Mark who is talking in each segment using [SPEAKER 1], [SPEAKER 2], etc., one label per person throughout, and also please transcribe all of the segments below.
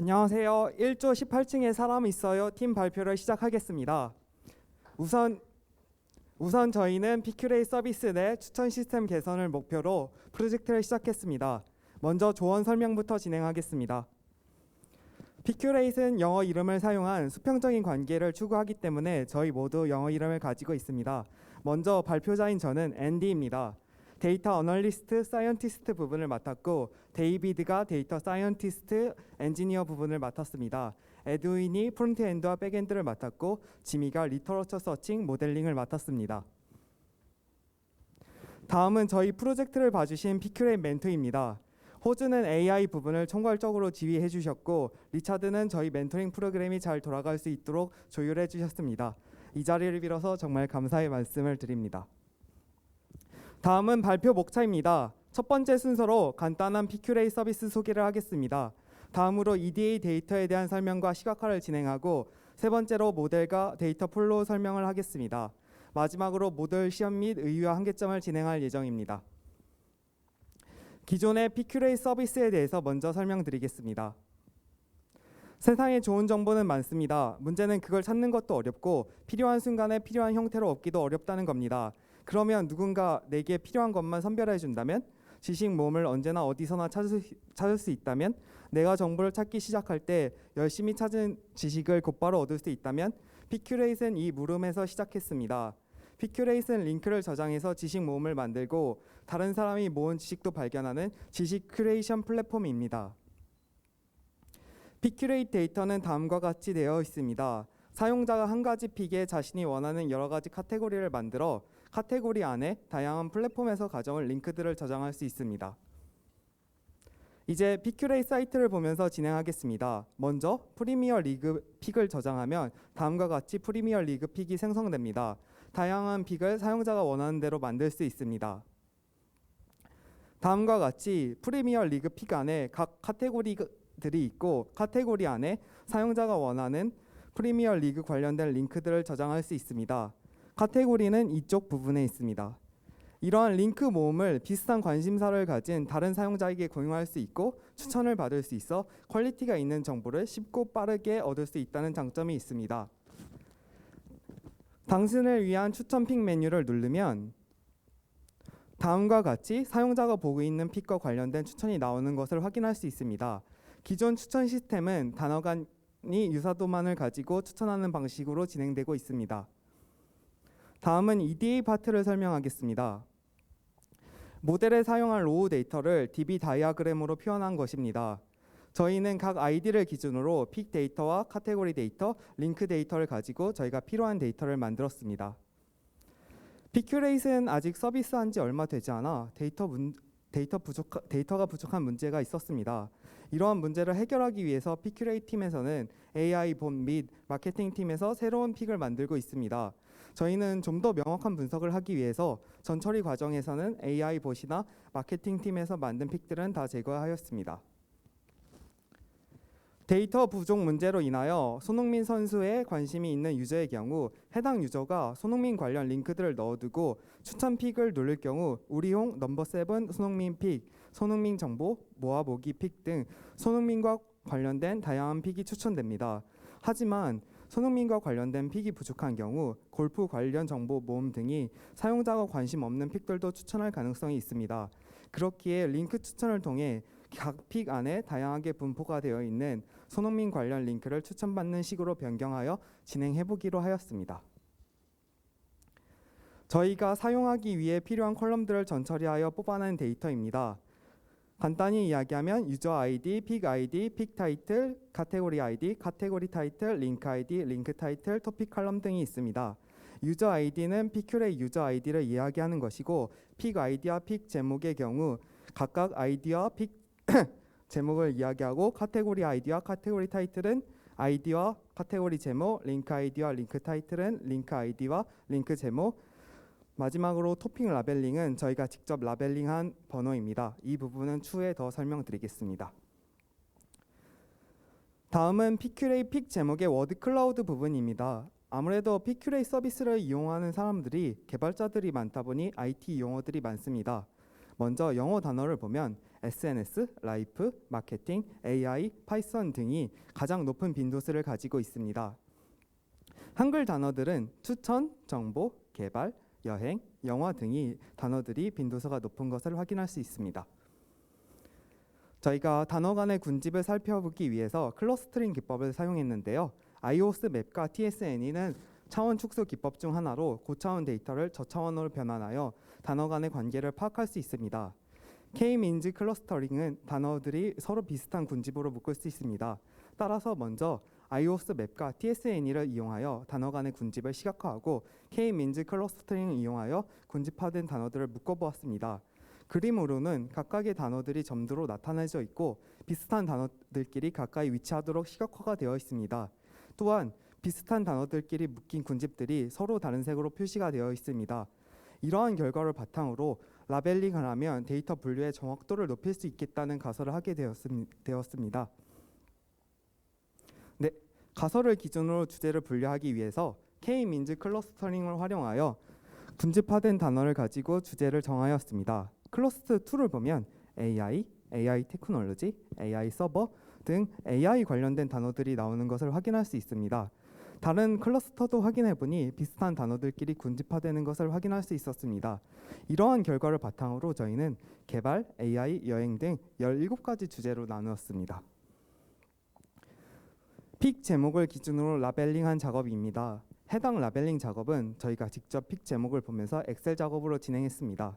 [SPEAKER 1] 안녕하세요. 1조 18층에 사람 있어요. 팀 발표를 시작하겠습니다. 우선 우선 저희는 피큐레이 서비스 내 추천 시스템 개선을 목표로 프로젝트를 시작했습니다. 먼저 조언 설명부터 진행하겠습니다. 피큐레이트는 영어 이름을 사용한 수평적인 관계를 추구하기 때문에 저희 모두 영어 이름을 가지고 있습니다. 먼저 발표자인 저는 앤디입니다. 데이터 어널리스트, 사이언티스트 부분을 맡았고 데이비드가 데이터 사이언티스트, 엔지니어 부분을 맡았습니다. 에드윈이 프론트엔드와 백엔드를 맡았고 지미가 리터러처 서칭, 모델링을 맡았습니다. 다음은 저희 프로젝트를 봐주신 피큐레이 멘토입니다. 호주는 AI 부분을 총괄적으로 지휘해 주셨고 리차드는 저희 멘토링 프로그램이 잘 돌아갈 수 있도록 조율해 주셨습니다. 이 자리를 빌어서 정말 감사의 말씀을 드립니다. 다음은 발표 목차입니다. 첫 번째 순서로 간단한 피큐레이 서비스 소개를 하겠습니다. 다음으로 EDA 데이터에 대한 설명과 시각화를 진행하고 세 번째로 모델과 데이터 플로우 설명을 하겠습니다. 마지막으로 모델 시험 및 의유와 한계점을 진행할 예정입니다. 기존의 피큐레이 서비스에 대해서 먼저 설명드리겠습니다. 세상에 좋은 정보는 많습니다. 문제는 그걸 찾는 것도 어렵고 필요한 순간에 필요한 형태로 얻기도 어렵다는 겁니다. 그러면 누군가 내게 필요한 것만 선별해 준다면 지식 모음을 언제나 어디서나 찾을, 수- 찾을 수 있다면 내가 정보를 찾기 시작할 때 열심히 찾은 지식을 곧바로 얻을 수 있다면 피큐레이트는 이 물음에서 시작했습니다. 피큐레이트는 링크를 저장해서 지식 모음을 만들고 다른 사람이 모은 지식도 발견하는 지식 큐레이션 플랫폼입니다. 피큐레이트 데이터는 다음과 같이 되어 있습니다. 사용자가 한 가지 픽에 자신이 원하는 여러 가지 카테고리를 만들어 카테고리 안에 다양한 플랫폼에서 가져온 링크들을 저장할 수 있습니다. 이제 피큐레이 사이트를 보면서 진행하겠습니다. 먼저 프리미어 리그 픽을 저장하면 다음과 같이 프리미어 리그 픽이 생성됩니다. 다양한 픽을 사용자가 원하는 대로 만들 수 있습니다. 다음과 같이 프리미어 리그 픽 안에 각 카테고리들이 있고 카테고리 안에 사용자가 원하는 프리미어 리그 관련된 링크들을 저장할 수 있습니다. 카테고리는 이쪽 부분에 있습니다. 이러한 링크 모음을 비슷한 관심사를 가진 다른 사용자에게 공유할 수 있고 추천을 받을 수 있어 퀄리티가 있는 정보를 쉽고 빠르게 얻을 수 있다는 장점이 있습니다. 당신을 위한 추천 픽 메뉴를 누르면 다음과 같이 사용자가 보고 있는 픽과 관련된 추천이 나오는 것을 확인할 수 있습니다. 기존 추천 시스템은 단어 간이 유사도만을 가지고 추천하는 방식으로 진행되고 있습니다. 다음은 EDA 파트를 설명하겠습니다. 모델에 사용할 로우 데이터를 DB 다이아그램으로 표현한 것입니다. 저희는 각 아이디를 기준으로 픽 데이터와 카테고리 데이터, 링크 데이터를 가지고 저희가 필요한 데이터를 만들었습니다. 피큐레이트는 아직 서비스한 지 얼마 되지 않아 데이터 문, 데이터 부족 데이터가 부족한 문제가 있었습니다. 이러한 문제를 해결하기 위해서 피큐레이트 팀에서는 AI 본 및 마케팅 팀에서 새로운 픽을 만들고 있습니다. 저희는 좀 더 명확한 분석을 하기 위해서 전 처리 과정에서는 AI 봇이나 마케팅 팀에서 만든 픽들은 다 제거하였습니다. 데이터 부족 문제로 인하여 손흥민 선수에 관심이 있는 유저의 경우 해당 유저가 손흥민 관련 링크들을 넣어두고 추천 픽을 누를 경우 우리용 넘버 세븐 손흥민 픽, 손흥민 정보 모아보기 픽 등 손흥민과 관련된 다양한 픽이 추천됩니다. 하지만 손흥민과 관련된 픽이 부족한 경우 골프 관련 정보 모음 등이 사용자가 관심 없는 픽들도 추천할 가능성이 있습니다. 그렇기에 링크 추천을 통해 각 픽 안에 다양하게 분포가 되어 있는 손흥민 관련 링크를 추천받는 식으로 변경하여 진행해 보기로 하였습니다. 저희가 사용하기 위해 필요한 컬럼들을 전처리하여 뽑아낸 데이터입니다. 간단히 이야기하면 유저 아이디, 픽 아이디, 픽 타이틀, 카테고리 아이디, 카테고리 타이틀, 링크 아이디, 링크 타이틀, 토픽 칼럼 등이 있습니다. 유저 아이디는 피큐레이 유저 아이디를 이야기하는 것이고 픽 아이디와 픽 제목의 경우 각각 아이디와 픽 제목을 이야기하고 카테고리 아이디와 카테고리 타이틀은 아이디와 카테고리 제목, 링크 아이디와 링크 타이틀은 링크 아이디와 링크 제목, 마지막으로 토핑 라벨링은 저희가 직접 라벨링한 번호입니다. 이 부분은 추후에 더 설명드리겠습니다. 다음은 피큐레이 픽 제목의 워드 클라우드 부분입니다. 아무래도 피큐레이 서비스를 이용하는 사람들이 개발자들이 많다 보니 IT 용어들이 많습니다. 먼저 영어 단어를 보면 SNS, 라이프, 마케팅, AI, 파이썬 등이 가장 높은 빈도수를 가지고 있습니다. 한글 단어들은 추천, 정보, 개발, 여행, 영화 등이 단어들이 빈도수가 높은 것을 확인할 수 있습니다. 저희가 단어 간의 군집을 살펴보기 위해서 클러스터링 기법을 사용했는데요. iOS 맵과 TSNE는 차원 축소 기법 중 하나로 고차원 데이터를 저차원으로 변환하여 단어 간의 관계를 파악할 수 있습니다. K-민즈 클러스터링은 단어들이 서로 비슷한 군집으로 묶을 수 있습니다. 따라서 먼저 iOS 맵과 TSNE를 이용하여 단어 간의 군집을 시각화하고 K-민즈 클러스터링을 이용하여 군집화된 단어들을 묶어보았습니다. 그림으로는 각각의 단어들이 점도로 나타내져 있고 비슷한 단어들끼리 가까이 위치하도록 시각화가 되어 있습니다. 또한 비슷한 단어들끼리 묶인 군집들이 서로 다른 색으로 표시가 되어 있습니다. 이러한 결과를 바탕으로 라벨링을 하면 데이터 분류의 정확도를 높일 수 있겠다는 가설을 하게 되었습니다. 네, 가설을 기준으로 주제를 분류하기 위해서 K-민즈 클러스터링을 활용하여 군집화된 단어를 가지고 주제를 정하였습니다. 클러스터 2를 보면 AI, AI 테크놀로지, AI 서버 등 AI 관련된 단어들이 나오는 것을 확인할 수 있습니다. 다른 클러스터도 확인해 보니 비슷한 단어들끼리 군집화되는 것을 확인할 수 있었습니다. 이러한 결과를 바탕으로 저희는 개발, AI, 여행 등 17가지 주제로 나누었습니다. 픽 제목을 기준으로 라벨링한 작업입니다. 해당 라벨링 작업은 저희가 직접 픽 제목을 보면서 엑셀 작업으로 진행했습니다.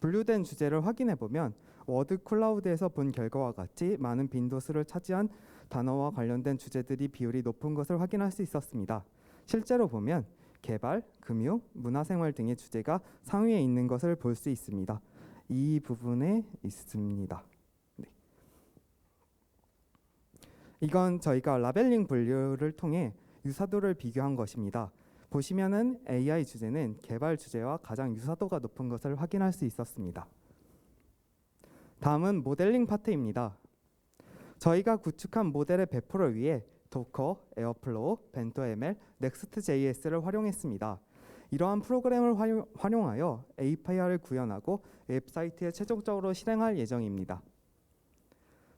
[SPEAKER 1] 분류된 주제를 확인해 보면 워드 클라우드에서 본 결과와 같이 많은 빈도수를 차지한 단어와 관련된 주제들이 비율이 높은 것을 확인할 수 있었습니다. 실제로 보면 개발, 금융, 문화생활 등의 주제가 상위에 있는 것을 볼 수 있습니다. 이 부분에 있습니다. 네. 이건 저희가 라벨링 분류를 통해 유사도를 비교한 것입니다. 보시면은 AI 주제는 개발 주제와 가장 유사도가 높은 것을 확인할 수 있었습니다. 다음은 모델링 파트입니다. 저희가 구축한 모델의 배포를 위해 도커, 에어플로우, 벤토ML, 넥스트.js를 활용했습니다. 이러한 프로그램을 활용, 활용하여 API를 구현하고 웹사이트에 최종적으로 실행할 예정입니다.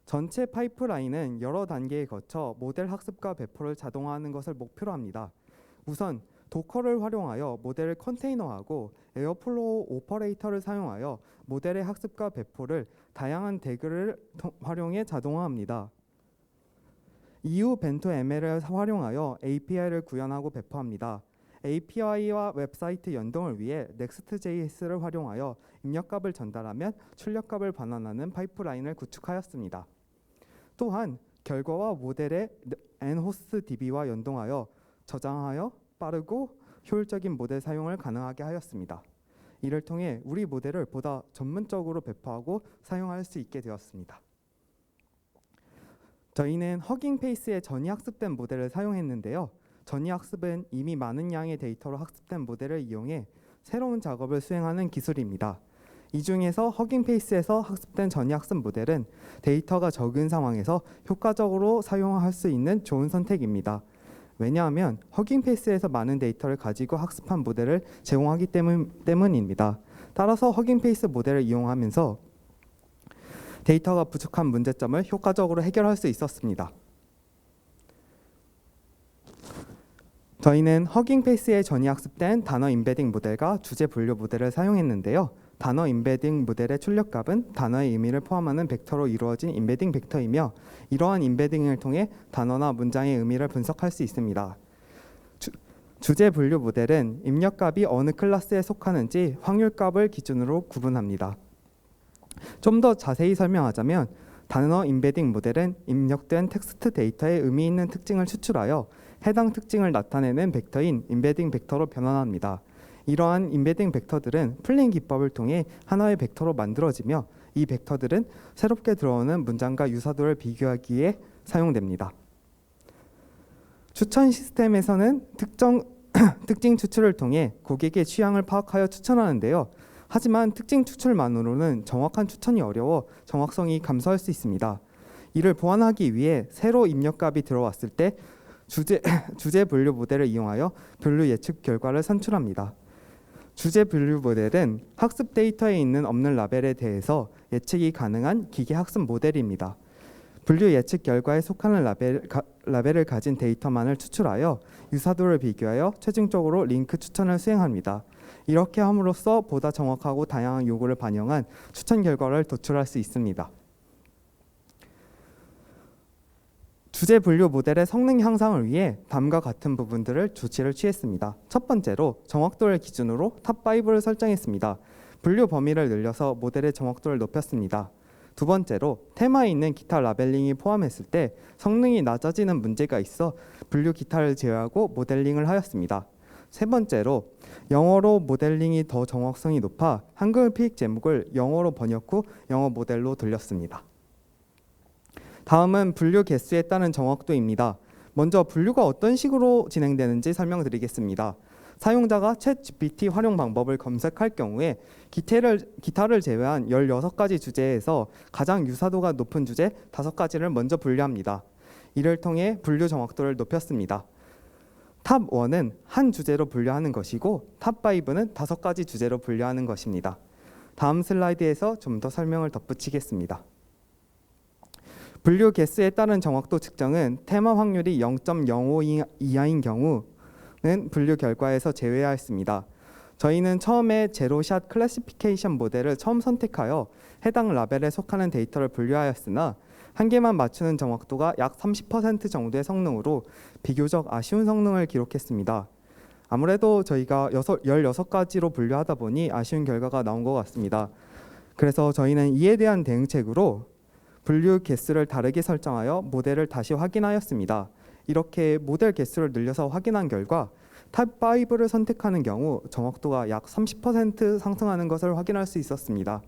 [SPEAKER 1] 전체 파이프라인은 여러 단계에 거쳐 모델 학습과 배포를 자동화하는 것을 목표로 합니다. 우선 도커를 활용하여 모델을 컨테이너하고 에어플로우 오퍼레이터를 사용하여 모델의 학습과 배포를 다양한 대글을 활용해 자동화합니다. 이후 벤토 ML을 활용하여 API를 구현하고 배포합니다. API와 웹사이트 연동을 위해 Next.js를 활용하여 입력값을 전달하면 출력값을 반환하는 파이프라인을 구축하였습니다. 또한 결과와 모델의 nHostDB와 연동하여 저장하여 빠르고 효율적인 모델 사용을 가능하게 하였습니다. 이를 통해 우리 모델을 보다 전문적으로 배포하고 사용할 수 있게 되었습니다. 저희는 허깅 페이스의 전이 학습된 모델을 사용했는데요. 전이 학습은 이미 많은 양의 데이터로 학습된 모델을 이용해 새로운 작업을 수행하는 기술입니다. 이 중에서 허깅 페이스에서 학습된 전이 학습 모델은 데이터가 적은 상황에서 효과적으로 사용할 수 있는 좋은 선택입니다. 왜냐하면 허깅 페이스에서 많은 데이터를 가지고 학습한 모델을 제공하기 때문, 때문입니다. 따라서 허깅 페이스 모델을 이용하면서 데이터가 부족한 문제점을 효과적으로 해결할 수 있었습니다. 저희는 허깅 페이스에 전이 학습된 단어 임베딩 모델과 주제 분류 모델을 사용했는데요. 단어 임베딩 모델의 출력값은 단어의 의미를 포함하는 벡터로 이루어진 임베딩 벡터이며 이러한 임베딩을 통해 단어나 문장의 의미를 분석할 수 있습니다. 주, 제 분류 모델은 입력값이 어느 클래스에 속하는지 확률값을 기준으로 구분합니다. 좀 더 자세히 설명하자면 단어 임베딩 모델은 입력된 텍스트 데이터의 의미 있는 특징을 추출하여 해당 특징을 나타내는 벡터인 임베딩 벡터로 변환합니다. 이러한 임베딩 벡터들은 플레인 기법을 통해 하나의 벡터로 만들어지며 이 벡터들은 새롭게 들어오는 문장과 유사도를 비교하기에 사용됩니다. 추천 시스템에서는 특정 특징 추출을 통해 고객의 취향을 파악하여 추천하는데요. 하지만 특징 추출만으로는 정확한 추천이 어려워 정확성이 감소할 수 있습니다. 이를 보완하기 위해 새로 입력값이 들어왔을 때 주제 주제 분류 모델을 이용하여 분류 예측 결과를 산출합니다. 주제 분류 모델은 학습 데이터에 있는 없는 라벨에 대해서 예측이 가능한 기계 학습 모델입니다. 분류 예측 결과에 속하는 라벨, 가, 라벨을 가진 데이터만을 추출하여 유사도를 비교하여 최종적으로 링크 추천을 수행합니다. 이렇게 함으로써 보다 정확하고 다양한 요구를 반영한 추천 결과를 도출할 수 있습니다. 주제 분류 모델의 성능 향상을 위해 다음과 같은 부분들을 조치를 취했습니다. 첫 번째로 정확도를 기준으로 탑5를 설정했습니다. 분류 범위를 늘려서 모델의 정확도를 높였습니다. 두 번째로 테마에 있는 기타 라벨링이 포함했을 때 성능이 낮아지는 문제가 있어 분류 기타를 제외하고 모델링을 하였습니다. 세 번째로 영어로 모델링이 더 정확성이 높아 한글 피익 제목을 영어로 번역 후 영어 모델로 돌렸습니다. 다음은 분류 개수에 따른 정확도입니다. 먼저 분류가 어떤 식으로 진행되는지 설명드리겠습니다. 사용자가 챗 GPT 활용 방법을 검색할 경우에 기타를, 기타를 제외한 16가지 주제에서 가장 유사도가 높은 주제 5가지를 먼저 분류합니다. 이를 통해 분류 정확도를 높였습니다. 탑 1은 한 주제로 분류하는 것이고 탑 5는 5가지 주제로 분류하는 것입니다. 다음 슬라이드에서 좀 더 설명을 덧붙이겠습니다. 분류 개수에 따른 정확도 측정은 테마 확률이 0.05 이하인 경우는 분류 결과에서 제외하였습니다. 저희는 처음에 제로샷 클래시피케이션 모델을 처음 선택하여 해당 라벨에 속하는 데이터를 분류하였으나 한 개만 맞추는 정확도가 약 30% 정도의 성능으로 비교적 아쉬운 성능을 기록했습니다. 아무래도 저희가 16가지로 분류하다 보니 아쉬운 결과가 나온 것 같습니다. 그래서 저희는 이에 대한 대응책으로 분류 개수를 다르게 설정하여 모델을 다시 확인하였습니다. 이렇게 모델 개수를 늘려서 확인한 결과 탑 5를 선택하는 경우 정확도가 약 30% 상승하는 것을 확인할 수 있었습니다.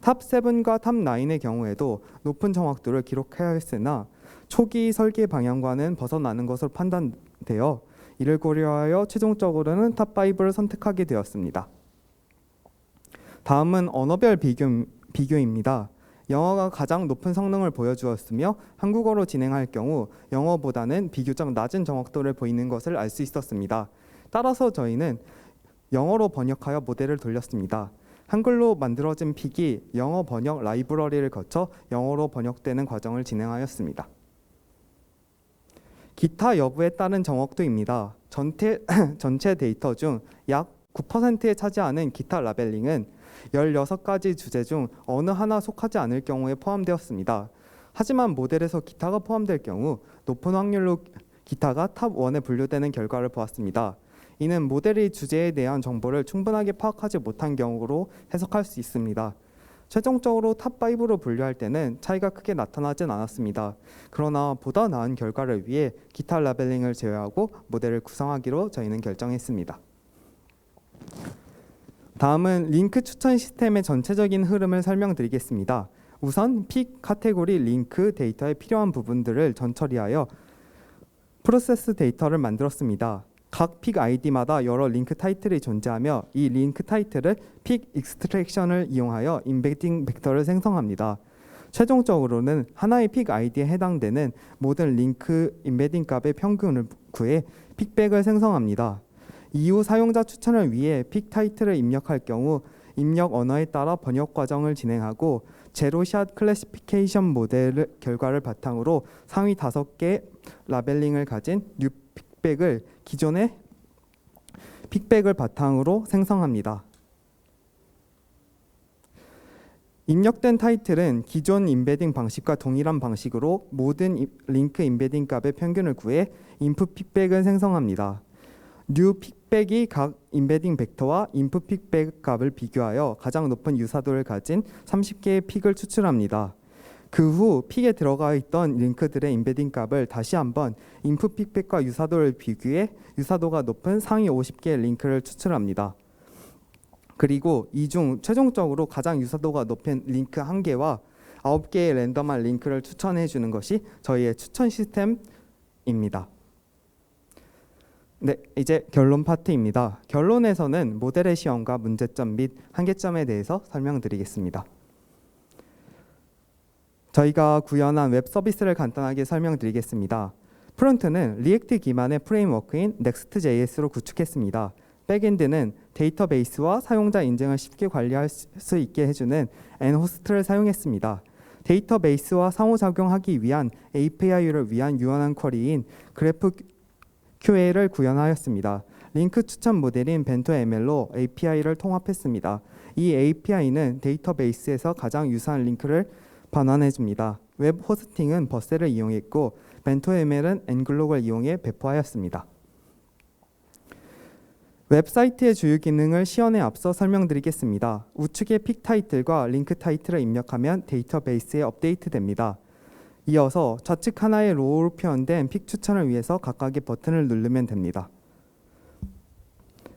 [SPEAKER 1] 탑 7과 탑 9의 경우에도 높은 정확도를 기록해야 했으나 초기 설계 방향과는 벗어나는 것으로 판단되어 이를 고려하여 최종적으로는 탑 5를 선택하게 되었습니다. 다음은 언어별 비교, 비교입니다. 영어가 가장 높은 성능을 보여주었으며 한국어로 진행할 경우 영어보다는 비교적 낮은 정확도를 보이는 것을 알 수 있었습니다. 따라서 저희는 영어로 번역하여 모델을 돌렸습니다. 한글로 만들어진 픽이 영어 번역 라이브러리를 거쳐 영어로 번역되는 과정을 진행하였습니다. 기타 여부에 따른 정확도입니다. 전체, 전체 데이터 중 약 9%에 차지하는 기타 라벨링은 16가지 주제 중 어느 하나 속하지 않을 경우에 포함되었습니다. 하지만 모델에서 기타가 포함될 경우 높은 확률로 기타가 탑 1에 분류되는 결과를 보았습니다. 이는 모델의 주제에 대한 정보를 충분하게 파악하지 못한 경우로 해석할 수 있습니다. 최종적으로 탑 5로 분류할 때는 차이가 크게 나타나진 않았습니다. 그러나 보다 나은 결과를 위해 기타 라벨링을 제외하고 모델을 구성하기로 저희는 결정했습니다. 다음은 링크 추천 시스템의 전체적인 흐름을 설명드리겠습니다. 우선 픽 카테고리 링크 데이터에 필요한 부분들을 전처리하여 프로세스 데이터를 만들었습니다. 각 픽 아이디마다 여러 링크 타이틀이 존재하며 이 링크 타이틀을 픽 익스트랙션을 이용하여 임베딩 벡터를 생성합니다. 최종적으로는 하나의 픽 아이디에 해당되는 모든 링크 임베딩 값의 평균을 구해 픽백을 생성합니다. 이후 사용자 추천을 위해 픽 타이틀을 입력할 경우 입력 언어에 따라 번역 과정을 진행하고 제로샷 클래시피케이션 모델 결과를 바탕으로 상위 다섯 개 라벨링을 가진 뉴 픽백을 기존의 픽백을 바탕으로 생성합니다. 입력된 타이틀은 기존 임베딩 방식과 동일한 방식으로 모든 링크 임베딩 값의 평균을 구해 인풋 픽백을 생성합니다. 뉴 픽 백이 각 임베딩 벡터와 인풋 픽백 값을 비교하여 가장 높은 유사도를 가진 30개의 픽을 추출합니다. 그 후 픽에 들어가 있던 링크들의 임베딩 값을 다시 한번 인풋 픽백과 유사도를 비교해 유사도가 높은 상위 50개의 링크를 추출합니다. 그리고 이 중 최종적으로 가장 유사도가 높은 링크 한 개와 9개의 랜덤한 링크를 추천해 주는 것이 저희의 추천 시스템입니다. 네, 이제 결론 파트입니다. 결론에서는 모델의 시험과 문제점 및 한계점에 대해서 설명드리겠습니다. 저희가 구현한 웹 서비스를 간단하게 설명드리겠습니다. 프론트는 리액트 기반의 프레임워크인 Next.js로 구축했습니다. 백엔드는 데이터베이스와 사용자 인증을 쉽게 관리할 수 있게 해주는 n호스트를 사용했습니다. 데이터베이스와 상호작용하기 위한 API를 위한 유연한 쿼리인 그래프 QA를 구현하였습니다. 링크 추천 모델인 벤토 ML로 API를 통합했습니다. 이 API는 데이터베이스에서 가장 유사한 링크를 반환해 줍니다. 웹 호스팅은 버셀을 이용했고 벤토 ML은 엔글록을 이용해 배포하였습니다. 웹사이트의 주요 기능을 시연에 앞서 설명드리겠습니다. 우측에 픽 타이틀과 링크 타이틀을 입력하면 데이터베이스에 업데이트됩니다. 이어서 좌측 하나의 로우로 표현된 픽 추천을 위해서 각각의 버튼을 누르면 됩니다.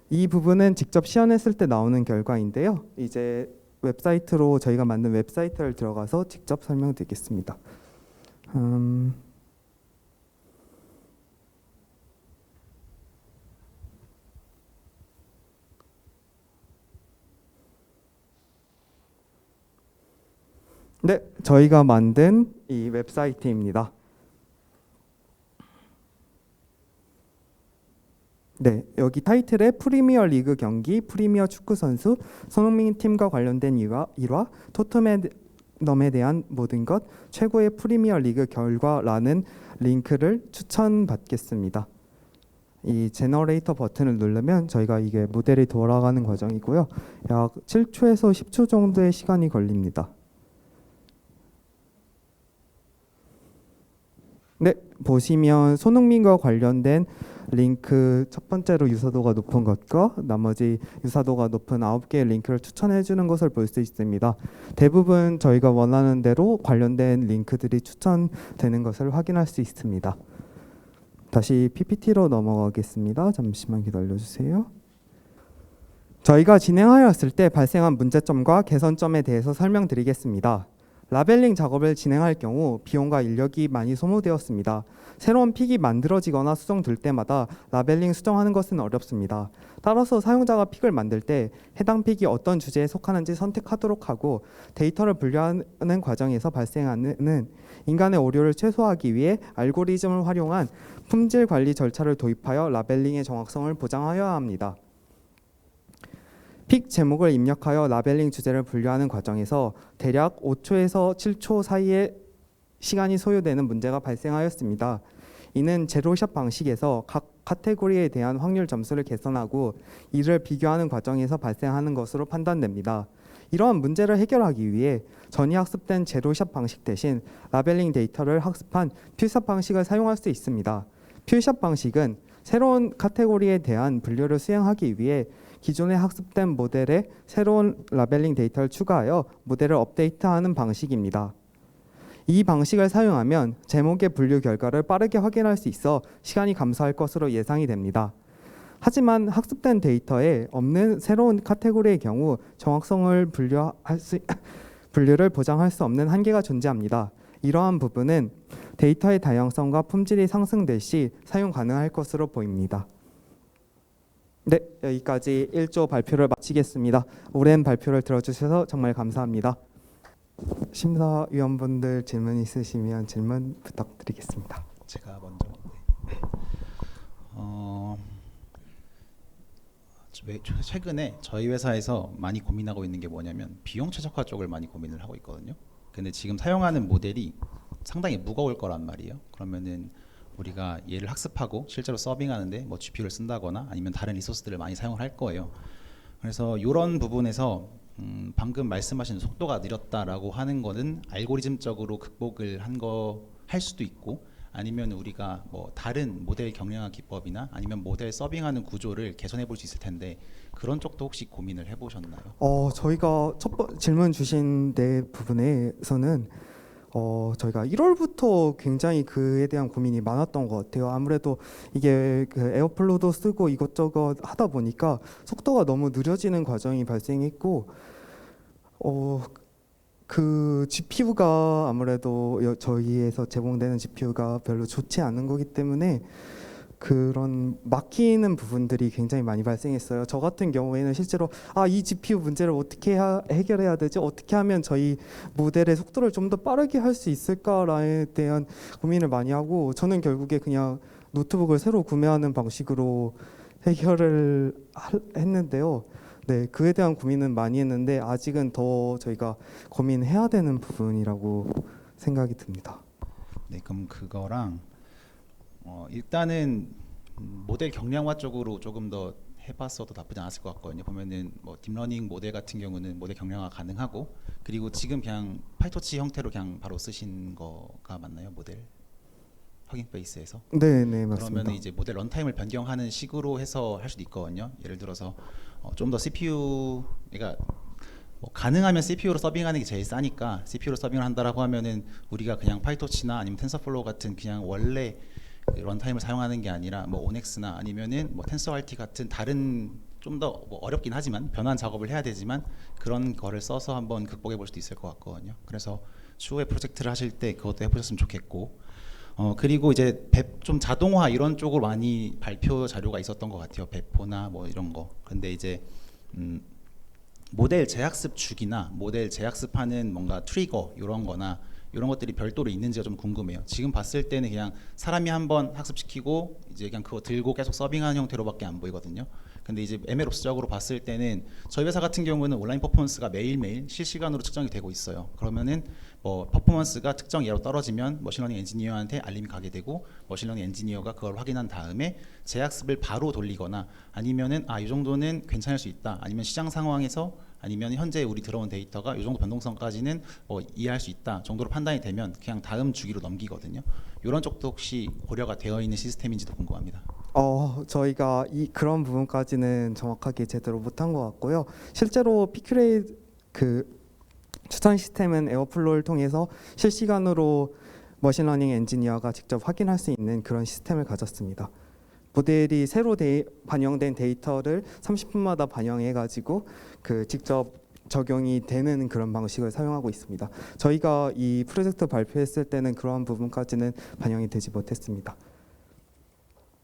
[SPEAKER 1] 이 부분은 직접 시연했을 때 나오는 결과인데요. 이제 웹사이트로 저희가 만든 웹사이트를 들어가서 직접 설명드리겠습니다. 음, 네, 저희가 만든 이 웹사이트입니다. 네, 여기 타이틀에 프리미어 리그 경기, 프리미어 축구 선수, 손흥민 팀과 관련된 일화, 일화 토트넘에 대한 모든 것, 최고의 프리미어 리그 결과라는 링크를 추천받겠습니다. 이 제너레이터 버튼을 누르면 저희가 이게 모델이 돌아가는 과정이고요. 약 7초에서 10초 정도의 시간이 걸립니다. 네, 보시면 손흥민과 관련된 링크 첫 번째로 유사도가 높은 것과 나머지 유사도가 높은 아홉 개의 링크를 추천해 주는 것을 볼 수 있습니다. 대부분 저희가 원하는 대로 관련된 링크들이 추천되는 것을 확인할 수 있습니다. 다시 PPT로 넘어가겠습니다. 잠시만 기다려 주세요. 저희가 진행하였을 때 발생한 문제점과 개선점에 대해서 설명드리겠습니다. 라벨링 작업을 진행할 경우 비용과 인력이 많이 소모되었습니다. 새로운 픽이 만들어지거나 수정될 때마다 라벨링 수정하는 것은 어렵습니다. 따라서 사용자가 픽을 만들 때 해당 픽이 어떤 주제에 속하는지 선택하도록 하고 데이터를 분류하는 과정에서 발생하는 인간의 오류를 최소화하기 위해 알고리즘을 활용한 품질 관리 절차를 도입하여 라벨링의 정확성을 보장하여야 합니다. 픽 제목을 입력하여 라벨링 주제를 분류하는 과정에서 대략 5초에서 7초 사이의 시간이 소요되는 문제가 발생하였습니다. 이는 제로샷 방식에서 각 카테고리에 대한 확률 점수를 계산하고 이를 비교하는 과정에서 발생하는 것으로 판단됩니다. 이러한 문제를 해결하기 위해 전이 학습된 제로샷 방식 대신 라벨링 데이터를 학습한 퓨샷 방식을 사용할 수 있습니다. 퓨샷 방식은 새로운 카테고리에 대한 분류를 수행하기 위해 기존에 학습된 모델에 새로운 라벨링 데이터를 추가하여 모델을 업데이트하는 방식입니다. 이 방식을 사용하면 제목의 분류 결과를 빠르게 확인할 수 있어 시간이 감소할 것으로 예상이 됩니다. 하지만 학습된 데이터에 없는 새로운 카테고리의 경우 정확성을 분류할 수, 분류를 보장할 수 없는 한계가 존재합니다. 이러한 부분은 데이터의 다양성과 품질이 상승될 시 사용 가능할 것으로 보입니다. 네, 여기까지 1조 발표를 마치겠습니다. 오랜 발표를 들어주셔서 정말 감사합니다. 심사위원분들 질문 있으시면 질문 부탁드리겠습니다.
[SPEAKER 2] 제가 먼저 네. 어, 왜- 최근에 저희 회사에서 많이 고민하고 있는 게 뭐냐면 비용 최적화 쪽을 많이 고민을 하고 있거든요. 근데 지금 사용하는 모델이 상당히 무거울 거란 말이에요. 그러면은 우리가 얘를 학습하고 실제로 서빙하는데 뭐 GPU를 쓴다거나 아니면 다른 리소스들을 많이 사용을 할 거예요. 그래서 이런 부분에서 음, 방금 말씀하신 속도가 느렸다라고 하는 거는 알고리즘적으로 극복을 한 거 할 수도 있고 아니면 우리가 뭐 다른 모델 경량화 기법이나 아니면 모델 서빙하는 구조를 개선해 볼 수 있을 텐데 그런 쪽도 혹시 고민을 해보셨나요?
[SPEAKER 1] 어, 저희가 첫 번, 질문 주신 내 부분에서는 어, 저희가 1월부터 굉장히 그에 대한 고민이 많았던 것 같아요. 아무래도 이게 그 에어플로도 쓰고 이것저것 하다 보니까 속도가 너무 느려지는 과정이 발생했고, 어, 그 GPU가 아무래도 여- 저희에서 제공되는 GPU가 별로 좋지 않은 거기 때문에 그런 막히는 부분들이 굉장히 많이 발생했어요. 저 같은 경우에는 실제로 아 이 GPU 문제를 어떻게 해야- 해결해야 되지? 어떻게 하면 저희 모델의 속도를 좀 더 빠르게 할 수 있을까에 대한 고민을 많이 하고 저는 결국에 그냥 노트북을 새로 구매하는 방식으로 해결을 할- 했는데요. 네, 그에 대한 고민은 많이 했는데 아직은 더 저희가 고민해야 되는 부분이라고 생각이 듭니다.
[SPEAKER 2] 네, 그럼 그거랑 어, 일단은 음, 모델 경량화 쪽으로 조금 더 해봤어도 나쁘지 않았을 것 같거든요. 보면은 뭐 딥러닝 모델 같은 경우는 모델 경량화 가능하고 그리고 지금 그냥 파이토치 형태로 그냥 바로 쓰신 거가 맞나요, 모델 확인 베이스에서?
[SPEAKER 1] 네, 네, 맞습니다.
[SPEAKER 2] 그러면 이제 모델 런타임을 변경하는 식으로 해서 할 수도 있거든요. 예를 들어서 어, 좀 더 CPU, 그러니까 뭐 가능하면 CPU로 서빙하는 게 제일 싸니까 CPU로 서빙을 한다라고 하면은 우리가 그냥 파이토치나 아니면 텐서플로우 같은 그냥 원래 그 런타임을 사용하는 게 아니라 뭐 온엑스나 아니면은 뭐 텐서RT 같은 다른 좀 더 뭐 어렵긴 하지만 변환 작업을 해야 되지만 그런 거를 써서 한번 극복해 볼 수도 있을 것 같거든요. 그래서 추후에 프로젝트를 하실 때 그것도 해보셨으면 좋겠고 어 그리고 이제 배- 좀 자동화 이런 쪽으로 많이 발표 자료가 있었던 것 같아요. 배포나 뭐 이런 거. 근데 이제 음 모델 재학습 주기나 모델 재학습하는 뭔가 트리거 이런 거나 이런 것들이 별도로 있는지가 좀 궁금해요. 지금 봤을 때는 그냥 사람이 한번 학습시키고 이제 그냥 그거 들고 계속 서빙하는 형태로밖에 안 보이거든요. 근데 이제 MLOPS적으로 봤을 때는 저희 회사 같은 경우는 온라인 퍼포먼스가 매일매일 실시간으로 측정이 되고 있어요. 그러면은 뭐 퍼포먼스가 특정 예로 떨어지면 머신러닝 엔지니어한테 알림이 가게 되고 머신러닝 엔지니어가 그걸 확인한 다음에 재학습을 바로 돌리거나 아니면은 아 이 정도는 괜찮을 수 있다 아니면 시장 상황에서 아니면 현재 우리 들어온 데이터가 이 정도 변동성까지는 뭐 이해할 수 있다 정도로 판단이 되면 그냥 다음 주기로 넘기거든요. 이런 쪽도 혹시 고려가 되어 있는 시스템인지도 궁금합니다.
[SPEAKER 1] 어, 저희가 이 그런 부분까지는 정확하게 제대로 못한 것 같고요. 실제로 피큐레이 그 추천 시스템은 에어플로우를 통해서 실시간으로 머신러닝 엔지니어가 직접 확인할 수 있는 그런 시스템을 가졌습니다. 모델이 새로 데, 반영된 데이터를 30분마다 반영해 가지고 그 직접 적용이 되는 그런 방식을 사용하고 있습니다. 저희가 이 프로젝트 발표했을 때는 그러한 부분까지는 반영이 되지 못했습니다.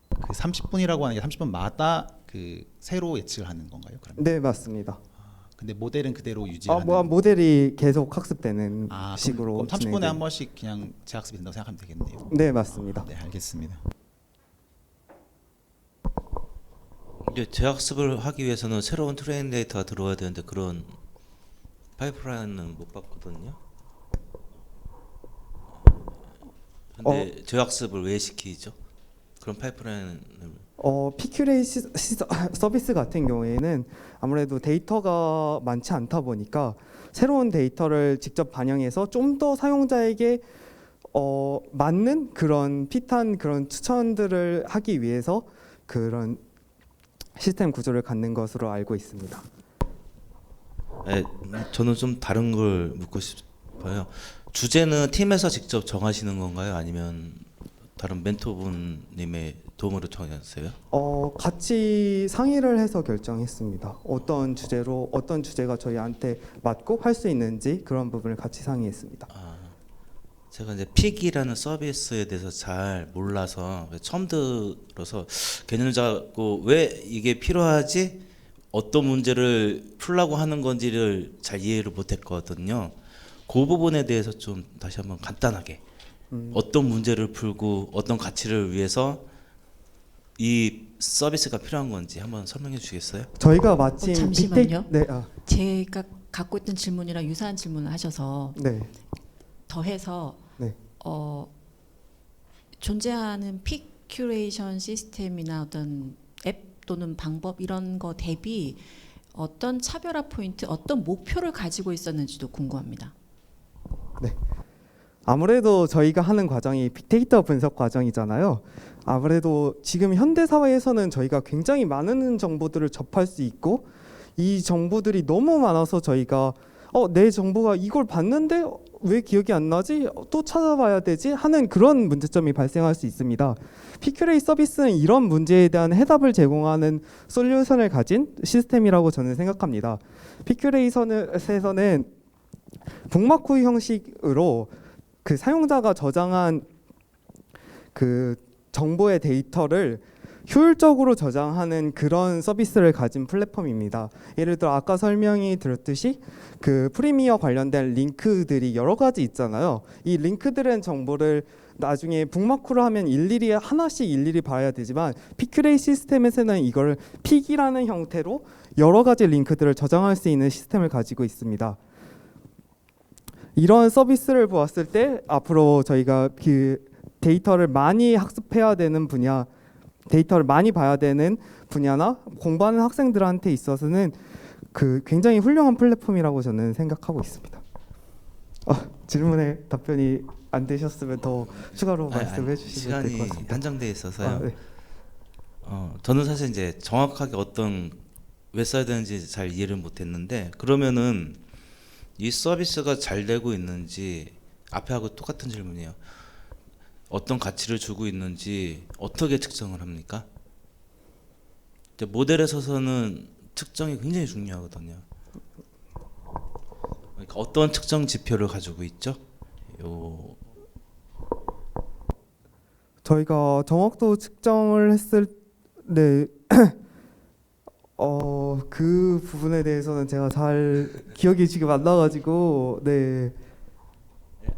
[SPEAKER 2] 그 30분이라고 하는 게 30분마다 그 새로 예측을 하는 건가요? 그럼?
[SPEAKER 1] 네, 맞습니다.
[SPEAKER 2] 근데 모델은 그대로
[SPEAKER 1] 아,
[SPEAKER 2] 유지하는.
[SPEAKER 1] 뭐 모델이 계속 학습되는
[SPEAKER 2] 아,
[SPEAKER 1] 식으로
[SPEAKER 2] 그럼 30분에
[SPEAKER 1] 진행이
[SPEAKER 2] 한 번씩 그냥 재학습이 된다고 생각하면 되겠네요.
[SPEAKER 1] 네, 맞습니다.
[SPEAKER 2] 네, 알겠습니다.
[SPEAKER 3] 이제 재학습을 하기 위해서는 새로운 트레인 데이터가 들어와야 되는데 그런 파이프라인은 못 봤거든요. 근데 재학습을 왜 시키죠? 그런 파이프라인을
[SPEAKER 1] 어, PQ레이 시, 시, 서비스 같은 경우에는 아무래도 데이터가 많지 않다 보니까 새로운 데이터를 직접 반영해서 좀 더 사용자에게 어, 맞는 그런 핏한 그런 추천들을 하기 위해서 그런 시스템 구조를 갖는 것으로 알고 있습니다.
[SPEAKER 3] 에, 저는 좀 다른 걸 묻고 싶어요. 주제는 팀에서 직접 정하시는 건가요? 아니면 다른 멘토분님의 도움으로 정하셨어요?
[SPEAKER 1] 어, 같이 상의를 해서 결정했습니다. 어떤 주제로 어떤 주제가 저희한테 맞고 할 수 있는지 그런 부분을 같이 상의했습니다.
[SPEAKER 3] 아, 제가 이제 픽이라는 서비스에 대해서 잘 몰라서 처음 들어서 개념을 잡고 왜 이게 필요하지? 어떤 문제를 풀라고 하는 건지를 잘 이해를 못했거든요. 그 부분에 대해서 좀 다시 한번 간단하게
[SPEAKER 1] 음.
[SPEAKER 3] 어떤 문제를 풀고 어떤 가치를 위해서 이 서비스가 필요한 건지 한번 설명해 주시겠어요?
[SPEAKER 1] 저희가 마침
[SPEAKER 4] 어, 잠시만요.
[SPEAKER 1] 빅데이- 네, 아,
[SPEAKER 4] 제가 갖고 있던 질문이랑 유사한 질문을 하셔서
[SPEAKER 1] 네,
[SPEAKER 4] 더해서
[SPEAKER 1] 네.
[SPEAKER 4] 어, 존재하는 픽 큐레이션 시스템이나 어떤 앱 또는 방법 이런 거 대비 어떤 차별화 포인트, 어떤 목표를 가지고 있었는지도 궁금합니다.
[SPEAKER 1] 아무래도 저희가 하는 과정이 빅데이터 분석 과정이잖아요. 아무래도 지금 현대 사회에서는 저희가 굉장히 많은 정보들을 접할 수 있고 이 정보들이 너무 많아서 저희가 어, 내 정보가 이걸 봤는데 왜 기억이 안 나지? 또 찾아봐야 되지? 하는 그런 문제점이 발생할 수 있습니다. 피큐레이 서비스는 이런 문제에 대한 해답을 제공하는 솔루션을 가진 시스템이라고 저는 생각합니다. 피큐레이에서는 북마크 형식으로 그 사용자가 저장한 그 정보의 데이터를 효율적으로 저장하는 그런 서비스를 가진 플랫폼입니다. 예를 들어 아까 설명이 드렸듯이 그 프리미어 관련된 링크들이 여러 가지 있잖아요. 이 링크들은 정보를 나중에 북마크로 하면 일일이 하나씩 일일이 봐야 되지만 피큐레이 시스템에서는 이걸 픽이라는 형태로 여러 가지 링크들을 저장할 수 있는 시스템을 가지고 있습니다. 이런 서비스를 보았을 때 앞으로 저희가 그 데이터를 많이 학습해야 되는 분야, 데이터를 많이 봐야 되는 분야나 공부하는 학생들한테 있어서는 그 굉장히 훌륭한 플랫폼이라고 저는 생각하고 있습니다. 아, 질문에 답변이 안 되셨으면 더 추가로
[SPEAKER 3] 아니,
[SPEAKER 1] 말씀해 주시면 될 것 같습니다.
[SPEAKER 3] 한정돼 있어서요.
[SPEAKER 1] 아, 네.
[SPEAKER 3] 어, 저는 사실 이제 정확하게 어떤 왜 써야 되는지 잘 이해를 못했는데 그러면은 이 서비스가 잘 되고 있는지 앞에 하고 똑같은 질문이에요. 어떤 가치를 주고 있는지 어떻게 측정을 합니까? 모델에 서서는 측정이 굉장히 중요하거든요. 그러니까 어떤 측정 지표를 가지고 있죠? 요
[SPEAKER 1] 저희가 정확도 측정을 했을 네. 어, 그 부분에 대해서는 제가 잘 기억이 지금 안 나가지고 네.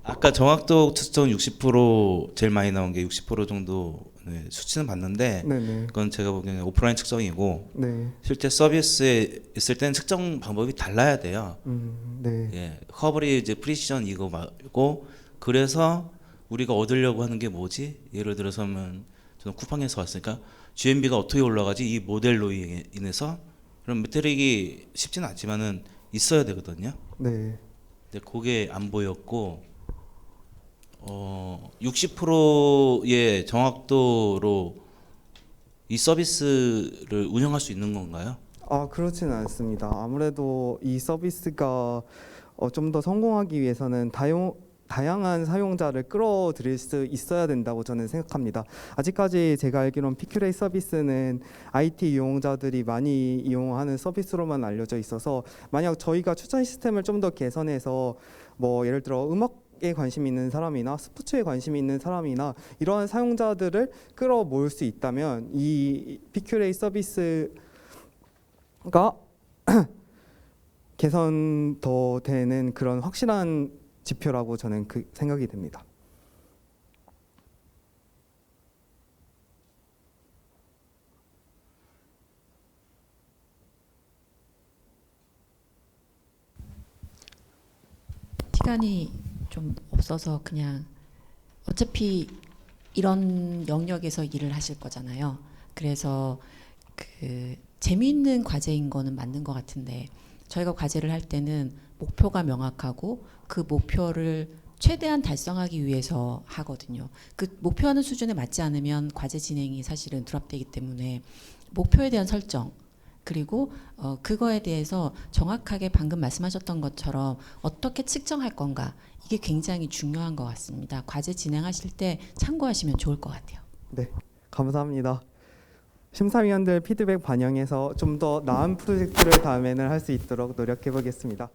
[SPEAKER 3] 아까 정확도 측정 60% 제일 많이 나온 게 60% 정도 네, 수치는 봤는데
[SPEAKER 1] 네네.
[SPEAKER 3] 그건 제가 보기에는 오프라인 측정이고
[SPEAKER 1] 네.
[SPEAKER 3] 실제 서비스에 있을 때는 측정 방법이 달라야 돼요.
[SPEAKER 1] 음, 네.
[SPEAKER 3] 예, 커버리지 프리시전 이거 말고 그래서 우리가 얻으려고 하는 게 뭐지? 예를 들어서면 저는 쿠팡에서 왔으니까 GMB가 어떻게 올라가지? 이 모델로 인해서 그런 메트릭이 쉽지는 않지만은 있어야 되거든요.
[SPEAKER 1] 네.
[SPEAKER 3] 근데 그게 안 보였고 어 60%의 정확도로 이 서비스를 운영할 수 있는 건가요?
[SPEAKER 1] 아 그렇지는 않습니다. 아무래도 이 서비스가 어, 좀 더 성공하기 위해서는 다용, 다양한 사용자를 끌어들일 수 있어야 된다고 저는 생각합니다. 아직까지 제가 알기로는 피큐레이 서비스는 IT 이용자들이 많이 이용하는 서비스로만 알려져 있어서 만약 저희가 추천 시스템을 좀 더 개선해서 뭐 예를 들어 음악 에 관심 있는 사람이나 스포츠에 관심 있는 사람이나 이러한 사용자들을 끌어모을 수 있다면 이 피큐레이 서비스 가 개선 더 되는 그런 확실한 지표라고 저는 그 생각이 됩니다.
[SPEAKER 4] 시간이 좀 없어서 그냥 어차피 이런 영역에서 일을 하실 거잖아요. 그래서 그 재미있는 과제인 거는 맞는 것 같은데 저희가 과제를 할 때는 목표가 명확하고 그 목표를 최대한 달성하기 위해서 하거든요. 그 목표하는 수준에 맞지 않으면 과제 진행이 사실은 드랍되기 때문에 목표에 대한 설정 그리고 어, 그거에 대해서 정확하게 방금 말씀하셨던 것처럼 어떻게 측정할 건가 이게 굉장히 중요한 것 같습니다. 과제 진행하실 때 참고하시면 좋을 것 같아요.
[SPEAKER 1] 네, 감사합니다. 심사위원들 피드백 반영해서 좀 더 나은 프로젝트를 다음에는 할 수 있도록 노력해 보겠습니다.